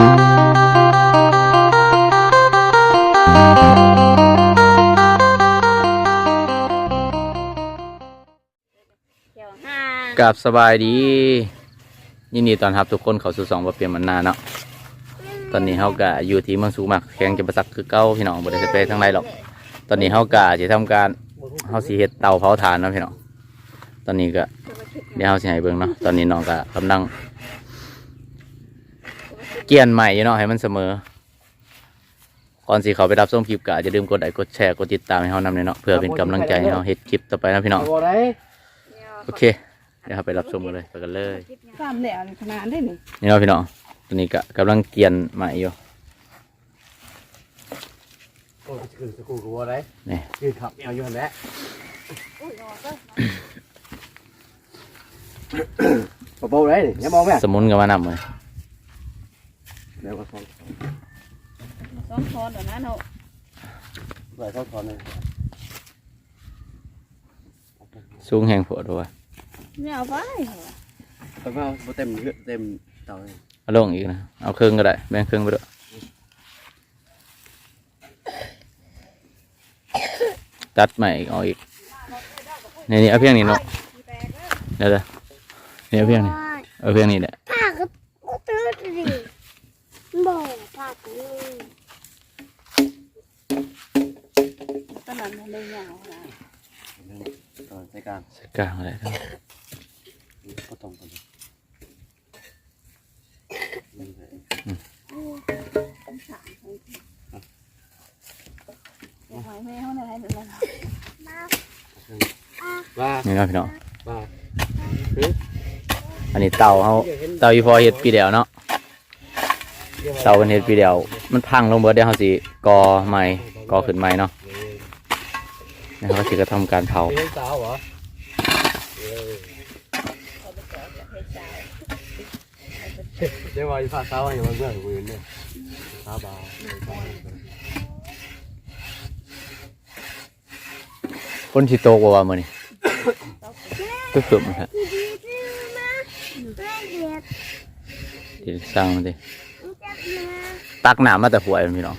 กับสบายดี ยินดีตอนรับทุกคนเขาสู่สองบ่เปลี่ยนมันนาเนาะตอนนี้เฮากะอยู่ที่เมืองสูงมากแข่งจะประสักคือเก้าพี่น้องบ่ได้ไปทางใดหรอก ตอนนี้เฮากะจะทำการเฮาสิเฮ็ดเตาเผาถ่านเนาะพี่น้องตอนนี้ก็เดี๋ยวเฮาสิให้เบิ่งเนาะตอนนี้น้องก็กำลัง เกี่ยนใหม่อยู่เนาะให้มันเสมอก่อนสิเขาไปรับชมคลิปก็อย่าลืมกดไลค์กดแชร์กดติดตามให้เฮานำเลยเนาะเพื่อเป็นกำลังใจให้เฮาเฮ็ดคลิปต่อไปนะพี่น้องบ่ได้โอเคเดี๋ยวเราไปรับชมกันเลยไปกันเลยสามแล้วขนาดได้นี่นี่เราะพี่น้องตอนนี้ก็กำลังเกียนใหม่อยู่โอ้ยคือสกูก็บ่ได้นี่คือขับเอาอยู่หั่นแหละบ่บ่ได้นี่อย่ามองแม่สมุนกับมานำเลย เดี๋ยวก็ส่งสองคนเดี๋ยวนะเนาะไว้เข้าถอนเลยสูงแหงผัวด้วยไม่เอาไปแต่ว่าบ่เต็มเลือดเต็มเตาเลยเอาลงอีกนะเอาเครื่องก็ได้แบ่งเครื่องไปด้วยตัดใหม่เอาอีกนี่นี่เอาเพียงนี้เนาะเดี๋ยวเดี๋ยวนี่เอาเพียงนี้เอาเพียงนี้แหละ ผ้าก็ก็ตื้อดิบอกผ้าก็เลย ตอนนั้นมันเลยยาวนะตอนใช้การใส่กลางอะไรทั้งก็ตรงกันเลยนี่แหละเดี๋ยวหอยแม่เขาไหนเดี๋ยวนะว่านี่เนาะพี่น้องว่าอันนี้เตาเขาเตาอีพอเฮ็ดปีเดียวเนาะเตาเป็นเฮ็ดปีเดียว มันพังลงเบิดเดี๋ยวเขาสิกอใหม่กอขึ้นใหม่เนาะแล้วเขาสิก็ทำการเผาเลี้ยงสาวเหรอเดี๋ยวว่าอีพาสาวอย่างมันเบื่อหืนเนี่ยสาวบ่าวคนสิโตกว่าว่ามื้อนี้ตึ๊บตึ๊บฮะดีดีดีนะแม่เด็ดที่สร้างมันดิรู้จักนะ ตักน้ำมาแต่หวยพี่น้อง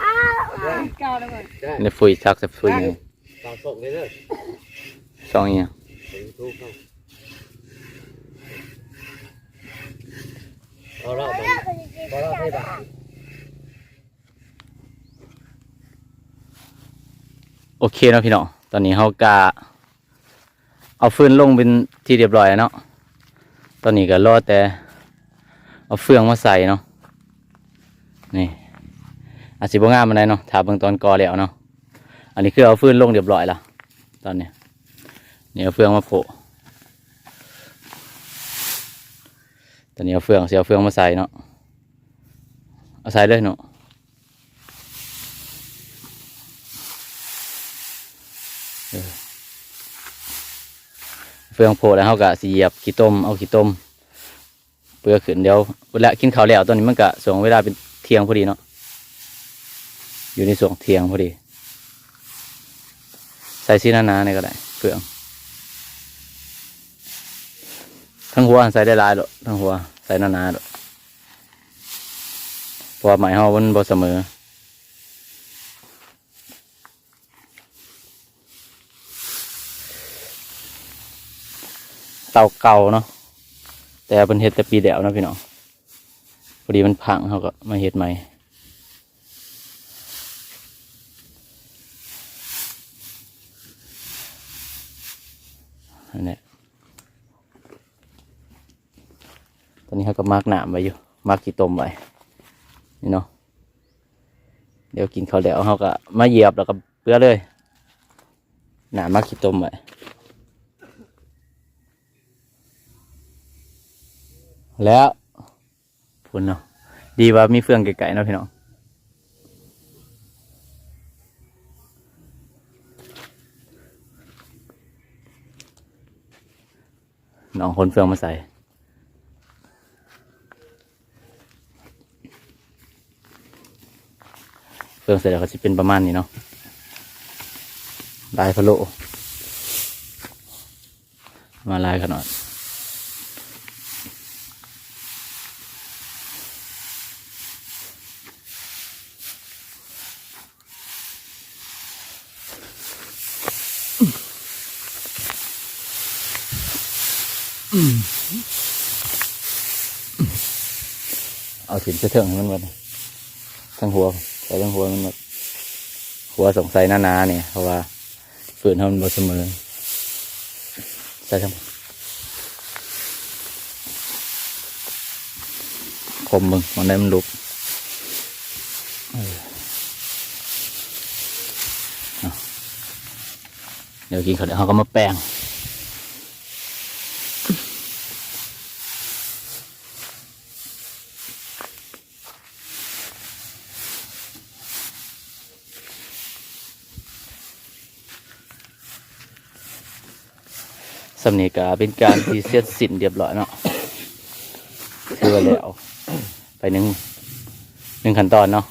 อ้าวเก้าแล้วมั้งได้ในฟุยชักแต่ฟุยนี่ตามส่งเลยเด้อสองอยังถึงทุกเข้าเอาละมันพอละให้บัตรโอเคเนาะพี่น้อง ตอนนี้เฮากะเอาฟืนลงเป็นที่เรียบร้อยเนาะ ตอนนี้ก็รอแต่เอาเฟืองมาใส่เนาะ นี่อาจสิบ่งามมันไดเนาะถาเบิ่งตอนกอแล้วเนาะอันนี้คือเอาฟืนลงเรียบร้อยแล้วตอนเนี้ยนี่เอาเฟืองมาโผล่ตอนนี้เอาเฟืองเสียเอาเฟืองมาใส่เนาะเอาใส่เลยเนาะเฟืองโผล่แล้วเขาก็สีเหยียบขี้ต้มเอาขี้ต้มเปลือกขึ้นเดี๋ยวเวลากินข้าวแล้วตอนนี้มันก็ส่งเวลาเป็น ทียงพอดีเนาะอยู่ในส่วงเทียงพอดี ใส่ซีนานาเนี่ยก็ได้เฟืองทั้งหัวใส่ได้ลายหรอกทั้งหัวใส่นานาหรอกพราะว่าไหมายเฮามันบ่เสมอเตาเก่าเนาะแต่เป็นเฮ็ดแต่ปีเดียวนะพี่น้อง อดีมันพังเขาก็มาเฮ็ดใหม่นนี้ตอนนี้เขาก็มากหนามไว้อยู่มากกี่ต้มไว้นี่เนาะเดี๋ยวกินเขาแล้วเขาก็มาเหยียบแล้วก็เปื้อเลยหนามมากกี่ต้มไว้แล้วพุ่นเนาะ ดีว่ามีเฟืองไก่ๆเนาะพี่น้องน้องคนเฟืองมาใส่เฟืองเสร็จแล้วก็จะเป็นประมาณนี้เนาะลายพะโลมาลายขนาด เอาถิ่นเสื้อเถิงให้มันหมดทั้งหัวใส่ทั้งหัวมันหมดหัวสงสัยหนาๆเนี่ยเพราะว่าฝืนให้มันบเสมอใส่ทั้งคมมึงมันได้มันลุกเดี๋ยวกินเขาวเดี๋ยวเขาก็มาแปลง สำเนียกาเป็นการที่เสร็จสิ้นเรียบร้อยเนาะถือว่าแล้วไปหนึ่งหนึ่งขั้นตอนเนาะ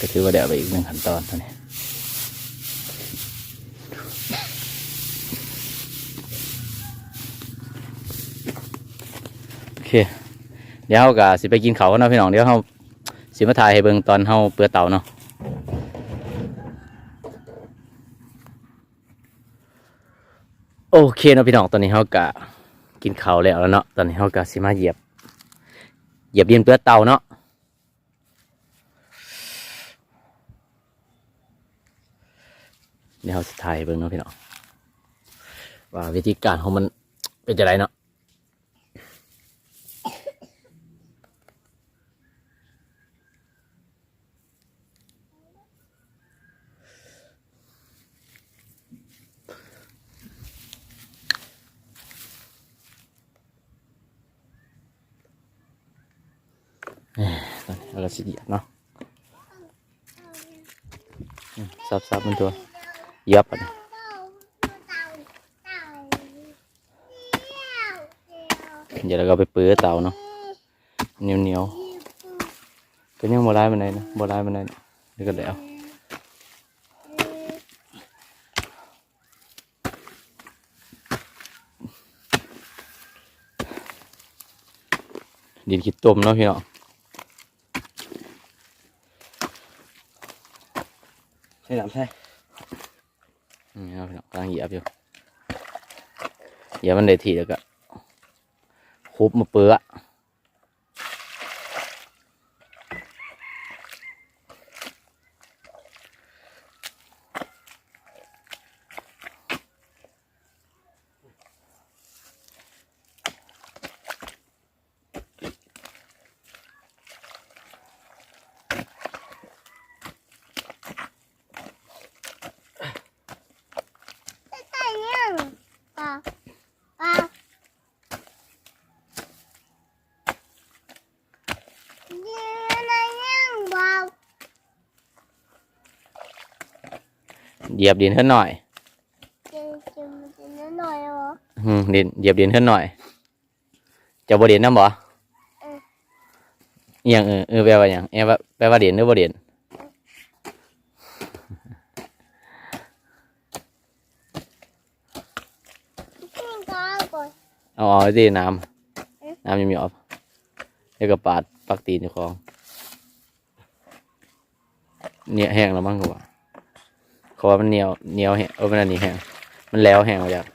ก็ถือว่าเดี๋ยวไปอีกหนึ่งขั้นตอนตัวนี้โอเค เดี๋ยวเราก็สิไปกินเขาเนาะพี่น้องเดี๋ยวเราสิมาถ่ายให้เบิ่งตอนเราเปลือเต่าเนาะ โอเคเนาะพี่น้องตอนนี้เขากะกินข้าวแล้วแล้วเนาะตอนนี้เขากะสิมาเหยียบ เหยียบดินเปลือเตาเนาะเดี๋ยวเขาสุดท้ายเบิ่งเนาะพี่น้องว่าวิธีการของมันเป็นจะไรเนาะ ตอนนี้เราก็สิเหยียบเนาะอืมซับมันตัวเยียบอะนะเดี๋ยวเราก็ไปเปื้อเตาเนาะเหนียวเหนียวก็ยังโบราณมันไหนนะโบราณมันไหนนี่ก็แล้วดินขี้ต้มเนาะพี่เน้อง ใช่หรือใช่นี่ครับกำลังเหยียบอยู่เหยียบมันได้ทีแล้วก็คุบมาเปื้อ เหยียบดินเท่าหน่อยอืมดินเหยียบดินเท่าหน่อย จะบดินน้ำบ่เอออหย่างเออเออแปลว่าอย่างเออว่าแปลว่าดินหรือบ่ดินเอาเอาที่น้เอ๊ะำน้ำยังมีออกแล้วก็ปาดปักตีนอยู่ของเนี่ยแห้งแล้วมั้งกูว่า เขาว่ามันเหนียวเหนียวแห้งเออมันอันนี้แห้งมันแล้วแห้งมาจาก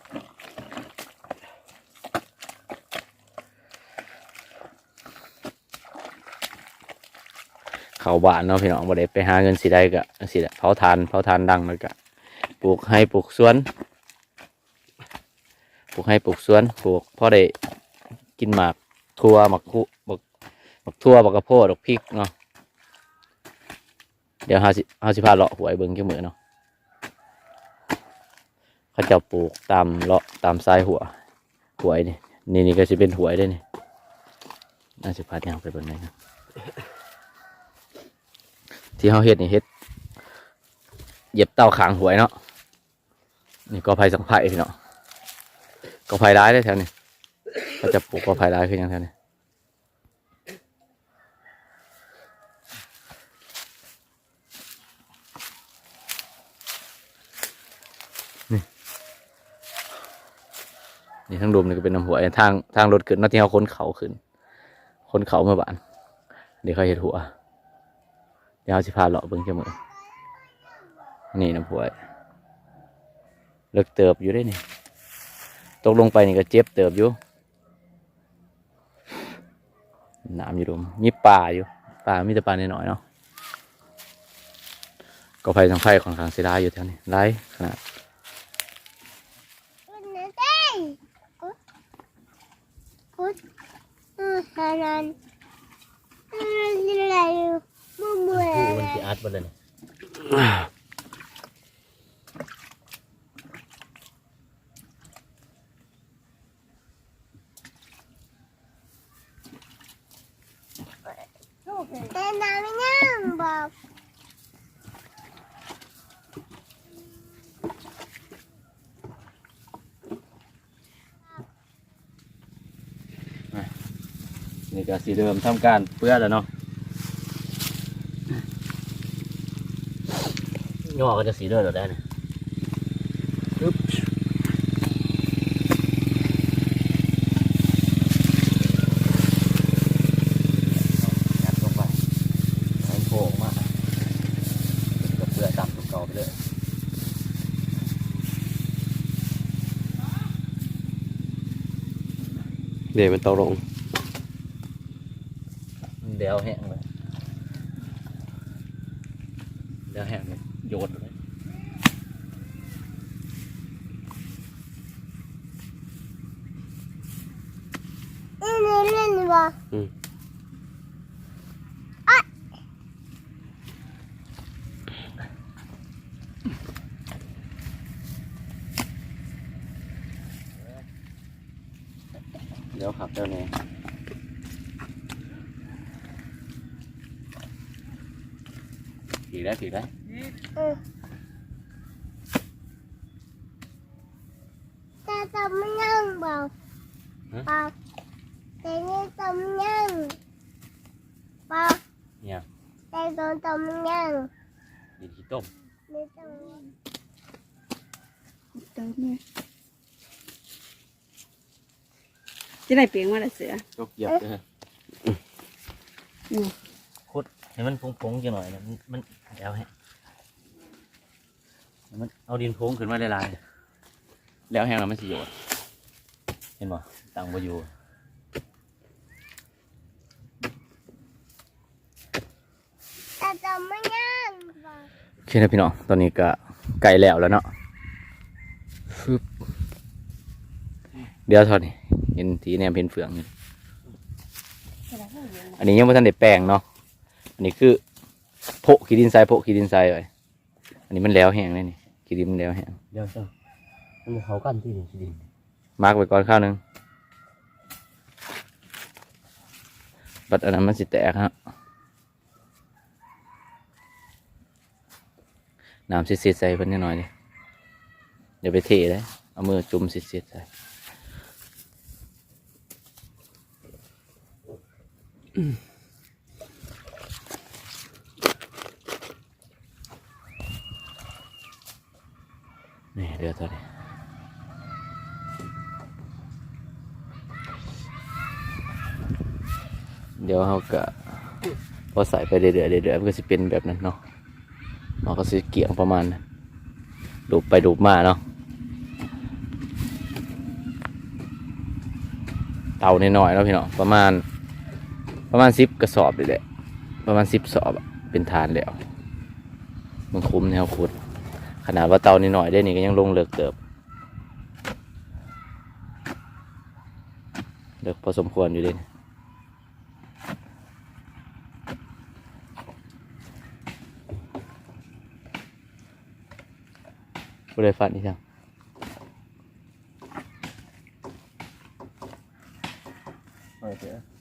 เขาบ้านเนาะพี่น้องบ่ได้ไปหาเงินสิได้ก็สิได้เผาทานเผาทานดังแล้วก็ปลูกให้ปลูกสวน ปลูกให้ปลูกสวนปลูกพ่อได้กินหมากทั่วหมากคุหมากหมากทั่วหมากกระโพดหมากพริกเนาะเดี๋ยวเฮาสิเฮาสิบพาเลาะหวยเบิ่งแค่มือเนาะ เขาจะปลูกตามเลาะตามซ้ายหัวหวยนี่นี่นี่ก็จะเป็นหวยได้นี่น่าจะพาย่างไปบนไหนนะที่เฮาเฮ็ดนี่เฮ็ดเหย็บเต้าขางหวยเนาะนี่ก็ภัยสังไพ่พี่เนาะก็ภัยร้ายได้แถวนี้เขาจะปลูกก็ภัยร้ายขึ้นยังแถวนี้ นี่ทั้งดมนี่ก็เป็นน้ำหัวทางทางรถขึ้นนาะที่เขาค้นเขาขึ้นค้นเขาเมื่อวานเดี๋ยวเขาเห็ดหัว เดี๋ยวเขาสิพาเลาะเบิ้งแค่มือนี่น้ำหัวเลิกเติบอยู่ได้นี่ตกลงไปนี่ก็เจ็บเติบอยู่น้ำอยู่ดมมีป่าอยู่ป่ามีแต่ป่าน้อยๆเนาะก็ไฟทางไฟของทางเสียดายอยู่แถวนี้ไล่ขนาด คุณนะเต้กุดกุดอือฮานันอืออะไรอยู่มุมมือ มันสิอัดบ่เลยนี่แต่น้ำไม่ย่างบอก นี่ก็สีเดิมทำการเปื้อนแล้วเนาะ ย่อก็จะสีเดิมแล้วได้เนี่ยปึ๊บยัดลงไปให้โผล่ออกมากับเปลือกดำตุกเก่าไปเลยเดี๋ยวมันตกลง เดี๋ยวแห้งเลยเดี๋ยวแห้งเลย โยนเลยอือนี่เล่นบอกเดี๋ยวขับเจ้าเนี่ยถีได้ถีได้อือ แต่ตำไม่ย่างบอกบอกแต่นี่ตำไม่ย่างบอกเนี่ยแต่โดนตำไม่ย่างดินขี้ต้มไม่ต้องย่างเติมเนี่ยจะได้เปลี่ยนมาละเสือ ยกเหยียบเลยอืม คุดให้มันพงๆจังหน่อยนะมันมันเดี๋ยวให้ให้ มันเอาดินพงขึ้นมาหลายๆแล้วแห้งแล้วมันสิโยดเห็นบ่ตังบ่อยู่แต่ตำไม่ย่างบอกโอเคนะพี่น้องตอนนี้ก็ไก่แล้วแล้วเนาะฟึบเดี๋ยวเทอดนี่เห็นทีแนมเห็นเฟืองนี่อันนี้ยังไม่ทันได้แปลงเนาะอันนี้คือโพะขี้ดินทรายโพะขี้ดินทรายไว้ อันนี้มันแล้วแห้งเลยนี่ขี้ดินมันแล้วแห้งเดี๋ยวจ้ะมันเขากันที่นี่สิดินมาร์กไว้ก่อนข้าวหนึงบัดอันนั้นมันสิแตกฮะน้ำซิดๆใส่เพิ่นนิดหน่อยดิอย่าไปเทเลยเอามือจุ่มซิดๆใส่ นี่เดี๋ยวตัวนี้เดี๋ยวเราก็พอใส่ไปเรื่อยๆเรื่อยๆมันก็จะเป็นแบบนั้นเนาะมันก็จะเกี่ยงประมาณนั้นดูไปดูมาเนาะเตาน่อยๆเนาะพี่เนาะประมาณประมาณสิบกระสอบเลยแหละประมาณสิบสอบเป็นฐานแล้วมันคุ้มแนวขุด ขนาดว่าเตานิดหน่อยได้นี่ก็ยังลงเลิกเติบเลิกพอสมควรอยู่เลยบริฟันนี่จังแล้ว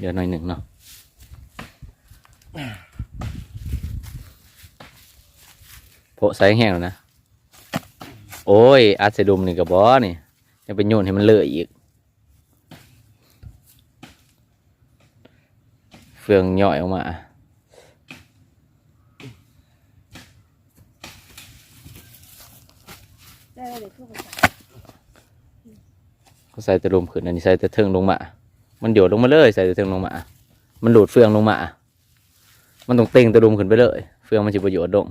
เดี๋ยวหน่อยหนึ่งเนาะโพะใส่แห้งแล้วนะ โอ้ย อาร์เซดุมนี่กับบอนี่ยังเป็นโยนให้มันเลอะอีก เฟืองย่อยออกมาได้เลยทุกคนเขาใส่แต่ลมขึ้นอันนี้ใส่แต่เทิงลงมา มันโยดลงมาเลยใส่ตัวเทิงลงมา มันหลุดเฟืองลงมา มันต้องเต่งตะดุมขึ้นไปเลย เฟืองมันจะประโยชน์ลง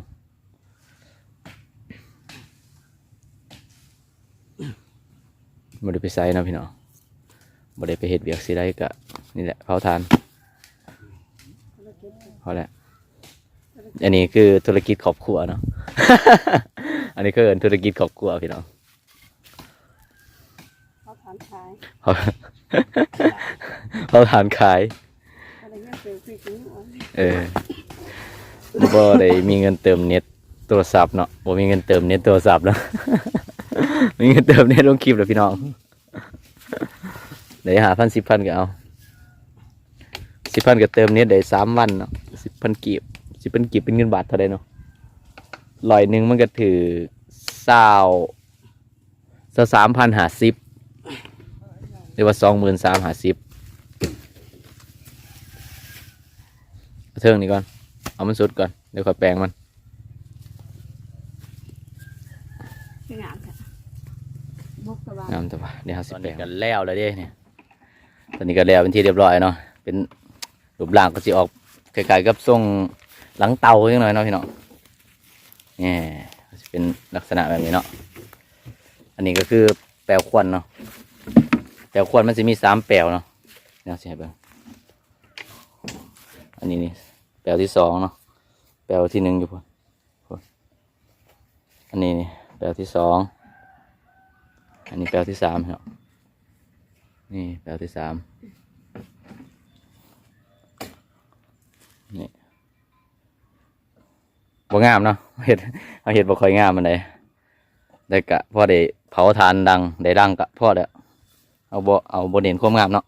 บ่ได้ไปใส่นาะพี่น้องบ่ได้ไปเฮ็ดเบียกสิได้กะนี่แหละเผาทานพอแล้วอันนี้คือธุรกิจครอบครัวเนาะ อันนี้คือธุรกิจครอบครัวพี่น้องเขาถามขาย เขาเขาทานขายเอพี่จริงอ๋อเออบ่ได้มีเงินเติมเน็ตโทรศัพท์เนาะบ่มีเงินเติมเน็ตโทรศัพท์แล้วมีเงินเติมเน็ตลงคลิปแล้วพี่น้องเดี๋ยวหาพันสิบพันก็เอาสิบพันก็เติมเน็ตได้สามวันเนาะสิบพันกีบสิบพันกีบเป็นเงินบาทเท่าไดเนาะร้อยหนึ่งมันก็ถือเศร้าสามพันหาสิบ รือว่าสองหมื่นสามหาสิบเอาเทิงนี่ก่อน เอามันสุดก่อน เดี๋ยวค่อยแปลงมันคืองามค่ะบกสบายงามแต่ว่าเดี๋ยวเราสิแปลงกันแล้วแล้วเด้เนี่ยตอนนี้ก็แล้วเป็นที่เรียบร้อยเนาะ เป็นรูปร่างก็จะออกคล้ายๆกับทรงหลังเตาจังหน่อยเนาะพี่น้องนี่จะเป็นลักษณะแบบนี้เนาะ อันนี้ก็คือแปลวควันเนาะ แปลควนมันจะมีสามแปลวเนาะเดี๋ยวสิให้เบิ่งอันนี้นี่แปลวที่สองเนาะแปลวที่หนึ่งอยู่พุ่นอันนี้นี่แปลวที่สองอันนี้แปลวที่สามเนาะนี่แปลวที่สามนี่บ่งามเนาะเห็ดเอาเห็ดบ่ค่อยงามมันเลยได้กะพ่อได้เผาทานดังได้ดังกะพ่อแล้ว เอาบ่เอาบ่เด่นความงามเนาะ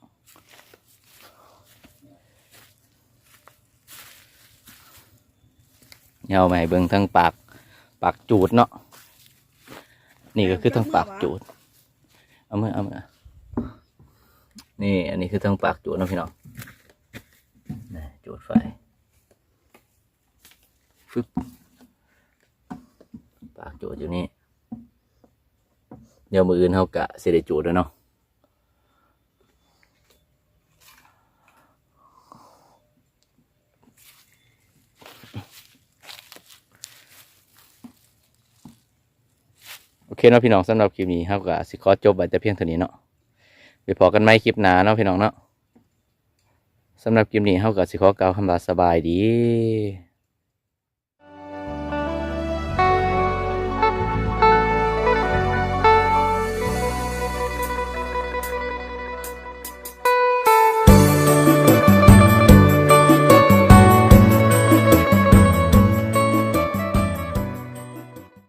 เอามาให้เบิ่งทั้งปากปากจูดเนาะนี่ก็คือทั้งปากจูดเอามาเอามานี่อันนี้คือทั้งปากจูดนะพี่น้องนี่จูดไฟฟึบปากจูดอยู่นี่เดี๋ยวมืออื่นเขากะเสด็จูดแล้วเนาะ เคเนาะพี่น้องสำหรับคลิปนี้ครับก็สิขอจบไปแต่เพียงเท่านี้เนาะไปพอกันไหมคลิปหน้าเนาะพี่น้องเนาะสำหรับคลิปนี้เขาก็สิขอกล่าวคำลาสบายดี